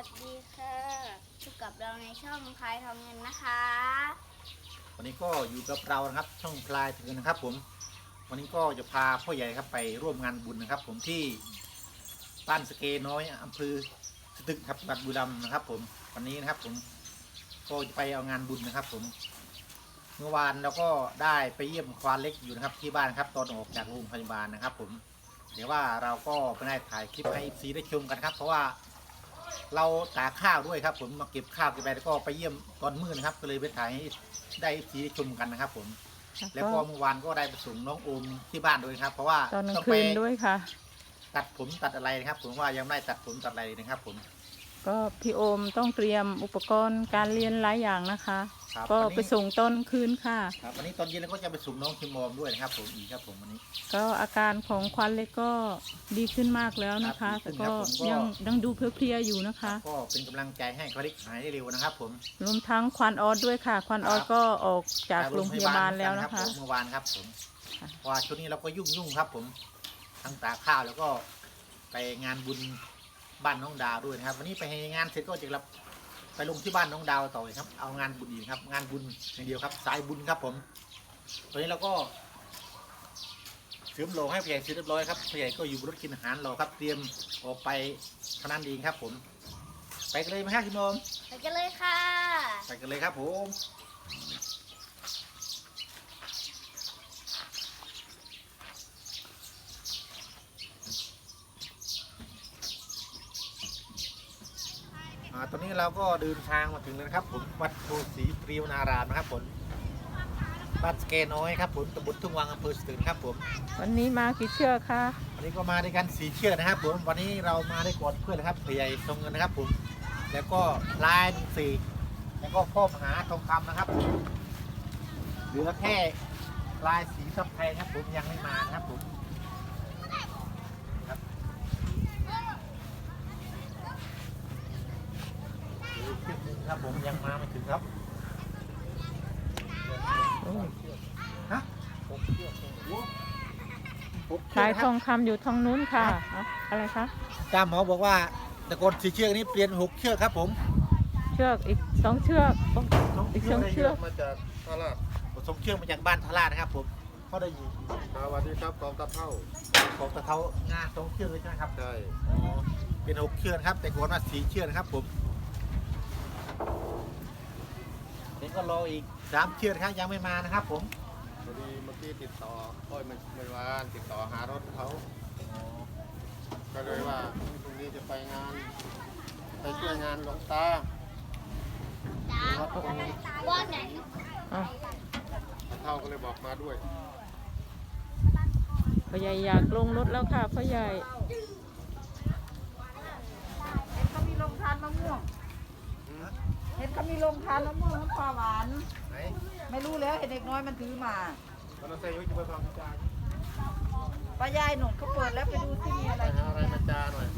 วัสดีค่ะอยู่กับเราในช่องพายทองเงินนะคะ วันนี้ก็อยู่กับเรานะครับ ช่องพลายถึงนะครับ ผม วันนี้ก็จะพาพ่อใหญ่ครับไปร่วมงานบุญนะครับ ผมที่บ้านสเกน้อยอำเภอสตึกครับจังหวัดบุรีรัมย์นะครับ ผม วันนี้นะครับ ผมก็จะไปเอางานบุญนะครับ ผม เมื่อวานเราก็ได้ไปเยี่ยมควานเล็กอยู่นะครับ ที่บ้านครับ ตอนออกจากโรงพยาบาลนะครับ ผม เดี๋ยวว่าเราก็ไม่ได้ถ่ายคลิปให้ซีได้ชมกันครับ เพราะว่า เราตากข้าวด้วยครับ ผมมาเก็บข้าวเก็บไปแล้วก็ไปเยี่ยมตอนมืดนะครับ ก็เลยไปถ่ายให้ได้ซีได้ชมกันนะครับ ผม แล้วก็เมื่อวานก็ได้ไปส่งน้องโอมที่บ้านด้วยครับ เพราะว่าตอนกลางต้องคืไปนด้วยค่ะ ตัดผมตัดอะไรนะครับ ผมว่ายังไม่ได้ตัดผมตัดอะไรนะครับ ผม ก็พี่โอมต้องเตรียมอุปกรณ์การเรียนหลายอย่างนะคะ ครับก็วันนี้ไปส่งตอนคืนค่ะ ครับวันนี้ตอนเย็นเราก็จะไปส่งน้องคิมมอมด้วยนะครับผมอีกครับผมวันนี้ ก็อาการของควันเล็กก็ดีขึ้นมากแล้วนะคะ ครับแต่ดีขึ้นครัก็บผมก็ ยังยังดูเพลียๆอยู่นะคะ ก็เป็นกำลังใจให้เขาได้หายได้เร็วนะครับ ผม รวมทั้งควันออดด้วยค่ะ ควันออดครับ ก็ออกจากโรงพยาบาลแล้วนะคะเมื่อวานครับผมค่ะ เพราะว่าช่วงนี้เราก็ยุ่งยุ่งๆครับ ผมทั้งตากข้าวแล้วก็ไปงานบุญบ้านน้องดาวด้วยนะครับ วันนี้ไปงานเสร็จก็จะกลับ ไปลงที่บ้านน้องดาวต่ออีกครับ เอางานบุญอีกครับ งานบุญอย่างเดียวครับ สายบุญครับผมตอนนี้เราก็เสริมโลให้ผู้ใหญ่เสร็จเรียบร้อยครับผู้ใหญ่ก็อยู่บนรถกินอาหารรอครับ เตรียมออกไปเท่านั้นเองครับผม ไปกันเลยไหมครับคุณโมมไปกันเลยค่ะ ไปกันเลยครับผม ตอนนี้เราก็เดินทางมาถึงแล้วนะครับ ผมวัดโพสีตรีวนารามนะครับผมบ้านสเกน้อยครับผมตำบลทุ่งวังอำเภอสตึกครับผมวันนี้มากี่เชือกคะวันนี้ก็มาด้วยกันสีเชือกนะครับ ผมวันนี้เรามาได้ก่อนเพื่อนนะครับผู้ใหญ่ทรงเงินนะครับ ผม แล้วก็ลายหนึ่งสี่แล้วก็พ่อมหาทองคำนะครับผมเหลือแค่ลายสีสับไทยนะครับผมยังไม่มานะครับผมครับเหลือเชือกหนึ่ง ครับผมยังมาไม่ถึงครับโอ้ยฮะหกเชือกโอ้โหหกเชืสาอกยนะคทรับองคำอยู่ทางนู้นค่ะเอาอะไรคะจาหมอบอกว่าแต่กอนสีเชือกนี้เปลี่ยนหกเชือกครับผมเชือกอีกสองเชือกโอ้อีกสองเชือก มาจากตลาดสมเชือกมาจากบ้านทลาดนะครับผมเขาได้ยินสวัสดีครับกองทัพเท่าของตะเทางาสองเชือกเลยใช่ไหมครับ ใช่ อ๋อเป็นหกเชือกนะครับ แต่ก่อนว่าสีเชือกนะครับผม เดี๋ยวก็รออีกสามเชือกนะครับยังไม่มานะครับ ผมพอดีเมื่อกี้ติดต่อโอ้ยไม่ไม่วานติดต่อหารถเขา ก็เลยว่าพรุ่งนี้จะไปงาน ไปช่วยงานหลวงตาจ้าว่าไหนอ้าวเท่าก็เลยบอกมาด้วย พ่อใหญ่อยากลงรถแล้วค่ะพ่อใหญ่เห็นเขามีโรงทานมะม่วง เห็นเขามีโรงทานมะม่วงน้ำปลาหวาน ไหนไม่รู้แล้วเห็นเด็กน้อยมันถือมาตอนนั้นเซยุจะไปฟังจาป้ายายหนุ่มเขาเปิดแล้วไปดูที่มีอะไรไปหาอะไรมาจาหน่อย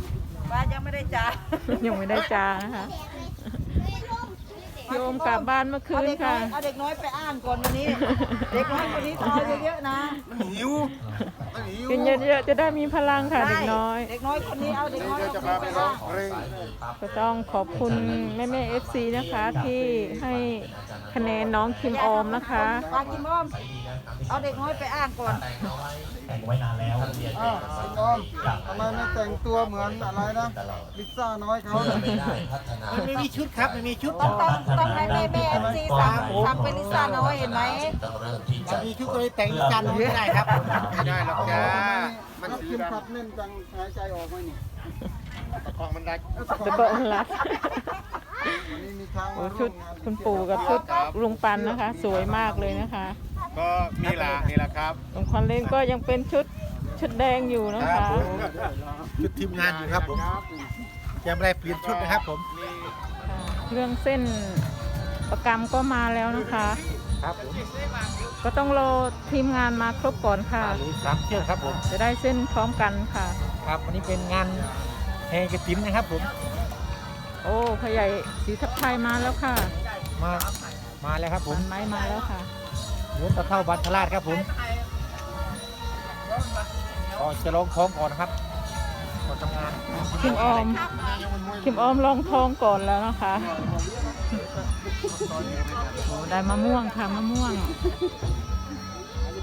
ป้ายังไม่ได้จ่ายยังไม่ได้จานะคะพี่โอมกลับบ้านเมื่อคืเอานเด็กน้อค่ะ ยเอาเด็กน้อยไปอ้างก่อนวันนี้ เด็กน้อยคนนี้ทอยเยอะๆนะหิวมันหิว กินเยอะๆจะได้มีพลังค่ะเด็กน้อย เด็กน้อยคนนี้เอาเด็กน้อยเดี๋ยวเอาจะไปพาไปร้องอ้างเพลงก็ต้องขอบคุณแม่แม่เอฟซีนะคะที่ให้คะแนนน้องคิมออมนะคะปากิมอม เอาเด็กน้อยไปอ้างก่อน แต่งไว้นานแล้วเรียนอ้าวคุณออมทำไมไม่แต่งตัวเหมือนอะไรนะลิซ่าน้อยเขาเพื่อไม่ได้พัฒนาไม่มีชุดครับไม่มีชุด ต้องต้องต้องให้แม่แม่เอฟซีสั่งสั่งเป็นลิซ่าน้อยเห็นไหมต้องเริ่มที่ถ้าจะมีชุดก็เลยแต่งจานไม่ได้ครับไม่ได้หรอกจ้า มันแล้วสีคิมดขับเล่นจังหายใจออกไหมนี่ำตะกองมันได้จะบอกรัดวันนี้มีทางโอ้มาชุร่วดมงาน คุณปู่กับชุดลุงปันนะคะ สวยมากเลยนะคะ ก็นี่แหละนี่แหละครับตรงคอนเล่นก็ยังเป็นชุดชุดแดงอยู่นะครัคะบผมชุดทีมงานอยู่ครับผมยังไม่ได้เปลี่ยนชุดนะครับผม เรื่องเส้นประกรรมก็มาแล้วนะคะ ครับผม ก็ต้องรอทีมงานมาครบก่อนค่ะหรือสามเชือกครับผม จะได้เส้นพร้อมกันค่ะ ครับวันนี้เป็นงานแห่กระถินนะครับผม โอ้พ่อใหญ่สีทับไทยมาแล้วค่ะ มา มาแล้วครับผผมลไม้มาแล้วค่ะ หลวงตาเท่าบันทลาดครับผมก็จะลองท้องก่อนนะครับก่อนทำงานคิมออมคิมออมลองทองก่อนแล้วนะคะโอ้ได้มะม่วงค่ะมะม่วง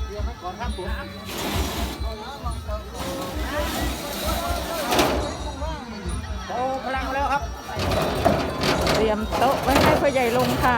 เตรียมไว้ก่อนครับผมโอ้พลังแล้วครับ เตรียมโต๊ะไว้ให้พ่อใหญ่ลงค่ะ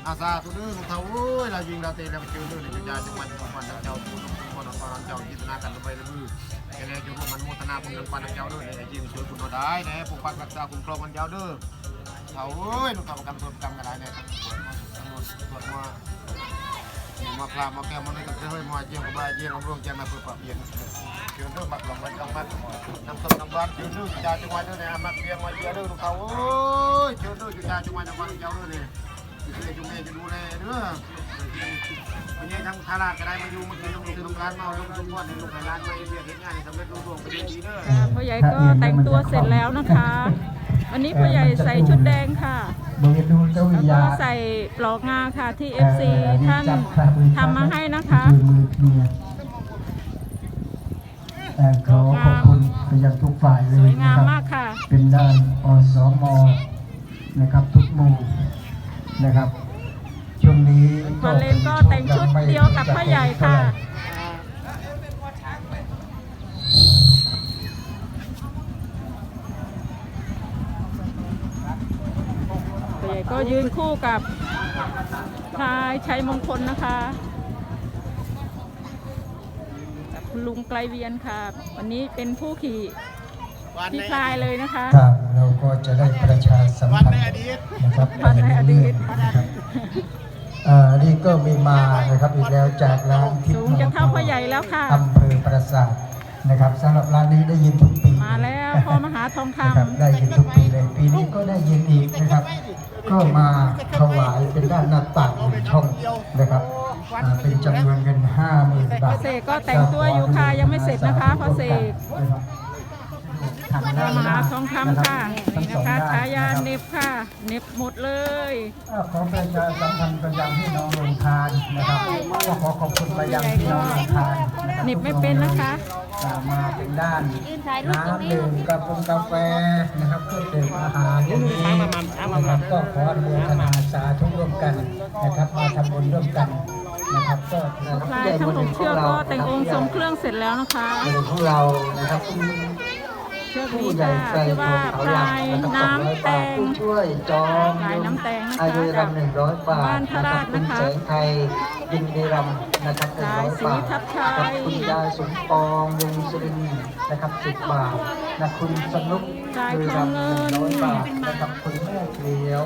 ดียวตั้งเดียวที่จะทานตั้งต่บ้านจะเองตั้งแต่ปลายเข้าจะลองกับมือเจอเด้อจะลาถึงเราเนี่ยจ้าจังหวัดจังหวัดเจ้าเต่เจียงช่วยบุญเราได้แน่ปกปักรักษาคุ้มครองเด้อเก็บงเร็จรุ่งร่วงด้วยว่าด้วยว่าเราจะมบูรณ์ทุกอย่างเอ้ยเรายิงเราเตะเราเจอเด้อในจ้าจังหวัดจังหวัดเจ้าทุกคนทุกคนเจ้าจิตนากันไปเลยมือแกเลยจะร่วมมันโมทนาบุญกันปันเจ้าด้วยไอ้ยิงช่วยคุณเราได้นะปกปักรักษาคุ้มครองมันเจ้าด้วยเขาเอ้ยลูกกรรมกรรมเพิ่มกรรมกันได้เนี่ยตรวจมามาพลามาแก้มาในกับเฮ้ยมาเจียงกับบ้าเจียงร่วมใจมาเพื่อปรับเปลี่ยนเชื่อเรื่องบัตรหลงไว้จังบัตรนำต้นนำบ้านเชื่อเรื่องจ่าจังหวัดด้วยเนี่ยมาเพียงมาเจียเรื่องเขาโอ้ยเชื่อเรื่องจ่าจังหวัดจังหวัดเจ้าด้วยเนี่ย จะจุ่มเมย์จะดูแลเด้อวันนี้ทางทาราก็ได้มาอยู่เมื่อกี้ลงทุนลงร้านมาลงทุนก่อนในลงร้านมาเรียกเห็นงานสำเร็จรุ่งเรืองไปดีเด้อพ่อใหญ่ก็แต่งตัวเสร็จแล้วนะคะ วันนี้พ่อใหญ่ใส่ชุดแดงค่ะบริดูเจ้าแล้ววิก็ยาใส่ปลอกงาค่ะที่ FC ท่านทำมาให้นะคะมือเมียแต่ขอขอบคุณไปยังทุกฝ่ายเลสวยยนะงามครับมากค่ะเป็นด้านอสมนะครับทุกหมู่ นะครับ ช่วงนี้พอเลนก็แต่งชุดเดียวกับพ่อใหญ่ค่ะพ่อใหญ่ก็ยืนคู่กับพลายชัยมงคลนะคะกับคุณลุงไกลเวียนค่ะ วันนี้เป็นผู้ขี่พี่พลายเลยนะคะทาง เราก็จะได้ประชาสัมพันธ์นะครับวันในอดีตนะครับอ่านี่ก็มีมานะครับอีกแล้วจากร้านทิพสูย์งจะเท่าพ่อใหญ่แล้วค่ะอำเภอปราสาทนะครับสำหรับร้านนี้ได้ยินทุกปีมาแล้วพ่อมหาทองคนะครับได้ยินทุกปีเลยปีนี้ก็ได้ยินอีกนะครับ ก็มาถวายเป็นด้านหน้าต่างหนึ่งช่องนะครับอ่าเป็นจำนวนเงินห้าหมื่นำพ่บาอทเสกก็แต่งตัวอยู่ค่ะยังไม่เสร็จนะคะพ่อเสก ทางด้านมหน้หาทองคำค่ะทั้นี่งสนะองคะด้นฉายานะครับเน็บค่ะ เน็บหมดเลยขอประชาสัมพันธ์ไปยังพี่น้องลงทานนะครับก็ขอขอบคุณไปยังพี่น้องลงทานนะครับหนิบไม่เป็นนะคะ อ่ามาเป็นด้านยืนถ่ายรูปตรงน้ำนี้ดื่มกาแฟกาแฟนะครับเครื่องดื่มอาหารอย่างนี้นะครับก็ขออนุโมทนาสาธุร่วมกันนะครับมาทำบุญร่วมกันนะครับก็นะครับพลายทั้งหกเชือกก็แต่งองค์ทรงเครื่องเสร็จแล้วนะคะผู้ใหญ่ของเรานะครับคุณ เชือกผู้นี้ใหญ่ค่ะใจชื่อขว่าองเขาพหลัลางยนะครับสองร้อยน้ำแตบาทงผู้ช่วยจอมพลายน้ำแตงนะคะอายุรำหนึ่งร้อยบาทบ้านทนะครารับชคุณนะคะแสงไทยยินดีรำนะครับหนึ่งร้อยบาทสายสีทับชัยกับคุณยายสมปองวงสุรินทร์นะครับสิบบาทนะคุณสนุกสายยืทองรำหเงินึ่งนร้อยบาทนะครับคุณแม่เขียว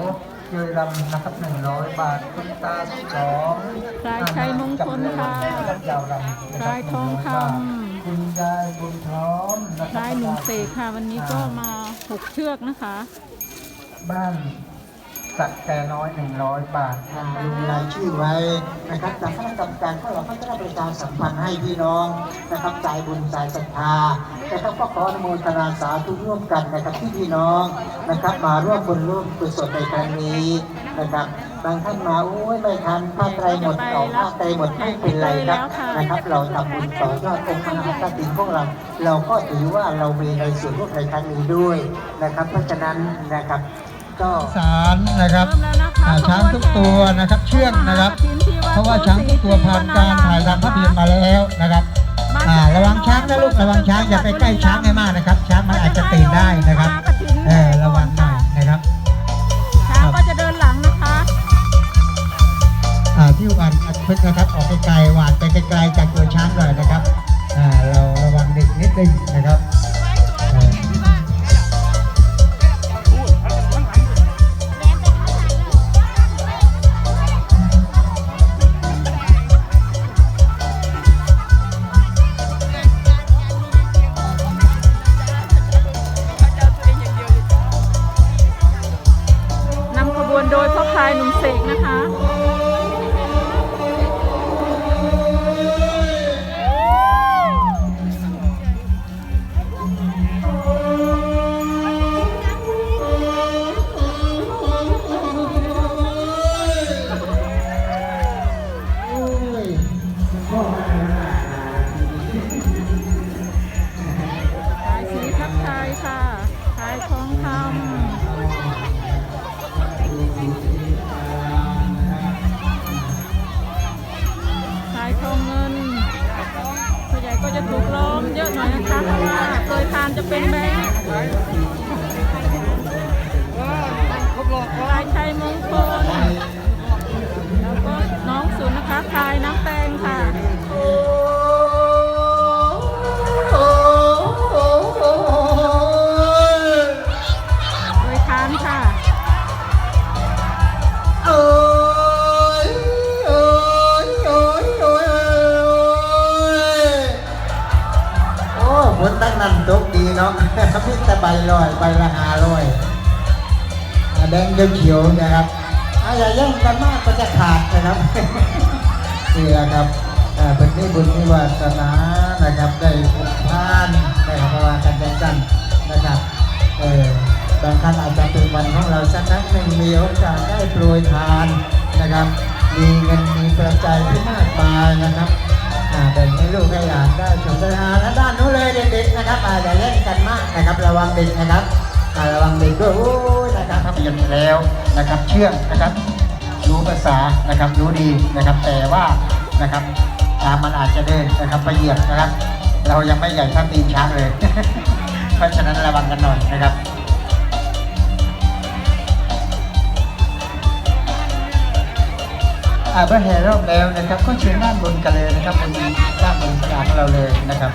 ยืนรำนะครับหนึ่งร้อยบาทคุณตาสองสายชัยมงคลค่ะรับยาวรำนะคสารับยทองคำ100บาท คุณยายบุญพร้อมนะครัพลายหนุ่มเสกค่ะ วันนี้ก็มาหกเชือกนะคะ บ้านสักแต่น้อยหนึ่งร้อยบาททางลงรายชื่อไว้นะครับจากคณะกรรมการของเราก็จะได้ประชาสัมพันธ์ให้พี่น้องนะครับสายบุญสายศรัทธานะครับก็ขออนุโมทนาสาธุร่วมกันนะครับที่พี่น้องนะครับ มาร่วมบุญร่วมกุศลในครั้งนี้นะครับ บางท่านมาโอ้ยไม่ทันผ้าไตรหมดออกผ้าไตรหมดไม่เป็นไรครับนะครับ เราทำบุญต่อยอดองค์พระมหากฐินของเรา เราก็ถือว่าเรามีในส่วนร่วมในครั้งนี้ด้วยนะครับ เพราะฉะนั้นนะครับก็สารนะครับเริ่มแล้วนะคะอ่าช้างทุกตัวนะครับ เชื่องนะครับ เพราะว่าช้างทุกตัวผ่านการถ่ายทำภาพยนตร์มาแล้วนะครับอ่าระวังช้างนะลูกระวังช้างอย่าไปใกล้ช้างให้มากนะครับ ช้างมันอาจจะตื่นได้นะครับเออระวังหน่อยนะ เพิ่งนะครับออกไกลๆหวานไปไกลๆจากตัวช้างหน่อยนะครับเราระวังเด็กนิดนึงนะครับนำขบวนโดยพ่อชายหนุ่มเสกนะคะ ทองคำขายทองเงินส่วนใหญ่ก็จะถูกล้อมเยอะหน่อยนะคะเพราะว่าเคยทานจะเป็นแบงค์ลายชัยมงคลแล้วก็น้องศูนย์นะคะทายน้ำแตงค่ะ เขียวๆนะครับอ่าอย่าแย่งกันมากก็จะขาดนะครับนี่แหละครับอ่าเป็นนี่บุญนี่วาสนานะครับได้พบผ่านได้ภาวากันจังกันนะครับเออบางท่านอาจจะเป็นวันของเราสักครั้งหนึ่งมีโอกาสได้โปรยทานนะครับ มีเงินมีกระจายที่มากมายนะครับอ่าแบ่งให้ลูกให้หลานได้ชมได้อาและด้านนู้นเลยเด็กๆนะครับอาอย่าเล่นกันมากนะครับระวังเด็กนะครับอ่า ระวังเด็กด้วยโอ้ยนะครับภาพยนตร์แล้วนะครับ เชื่องนะครับ รู้ภาษานะครับรู้ดีนะครับ แต่ว่านะครับตามมันอาจจะเดินนะครับไปเหยียบนะครับ เรายังไม่ใหญ่เท่าตีนช้างเลย เพราะฉะนั้นระวังกันหน่อยนะครับอาเมื่อแห่รอบแล้วนะครับ ก็เชิญด้านบนกันเลยนะครับบนด้านบนกลางของเราเลยนะครับ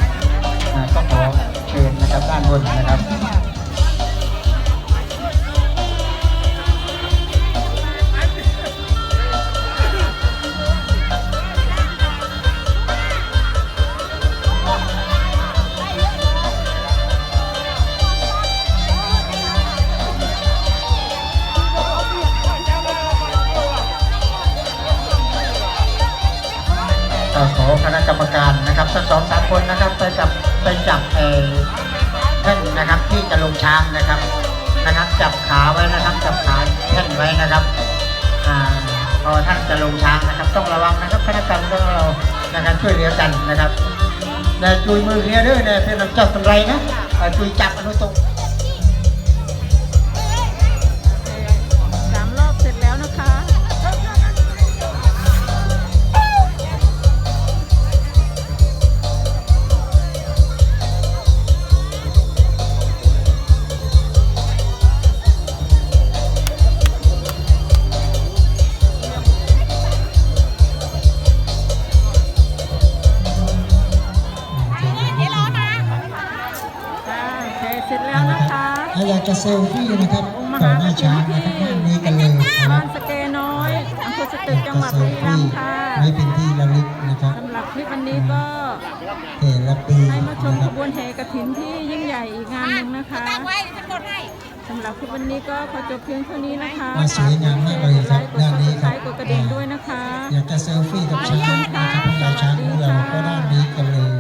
ก็ขอเชิญนะครับด้านบนนะครับ ช้างนะครับนะครับ จับขาไว้นะครับ จับขาแท่นไว้นะครับพอท่านจะลงช้างนะครับ ต้องระวังนะครับคณะกรรมการของเรานะครับช่วยเหลือกันนะครับแต่จุยมือเรียเด้อเนี่ยเพื่อนำจับตันไรนะจุยจับอนุตรง เซลฟี่นะครับต่อหน้าช้างนะครับด้านนี้กันเลยนะคบ้ารับนสเกน้อยอำเภอสตึกจังหวัดบุรีรัมย์ค่ะไว้เป็นที่ระลึกนะครับสำหรับคลิปวันนี้ก็แต่ละปีให้มาชมนะคขรับบวนแห่กระถินที่ยิ่งใหญ่อีกงานหนึ่งนะคะสำหรับคลิปวันนี้ก็ขอจบเพียงเท่านี้นะคะมาสวยงามมากเลยครับกดด้านไลนี้ค์กดครับซับสไครต์กดกระดิ่งด้วยนะคะอยากจะเซลฟี่กับช้างนะครับพวกเราช้างของเรา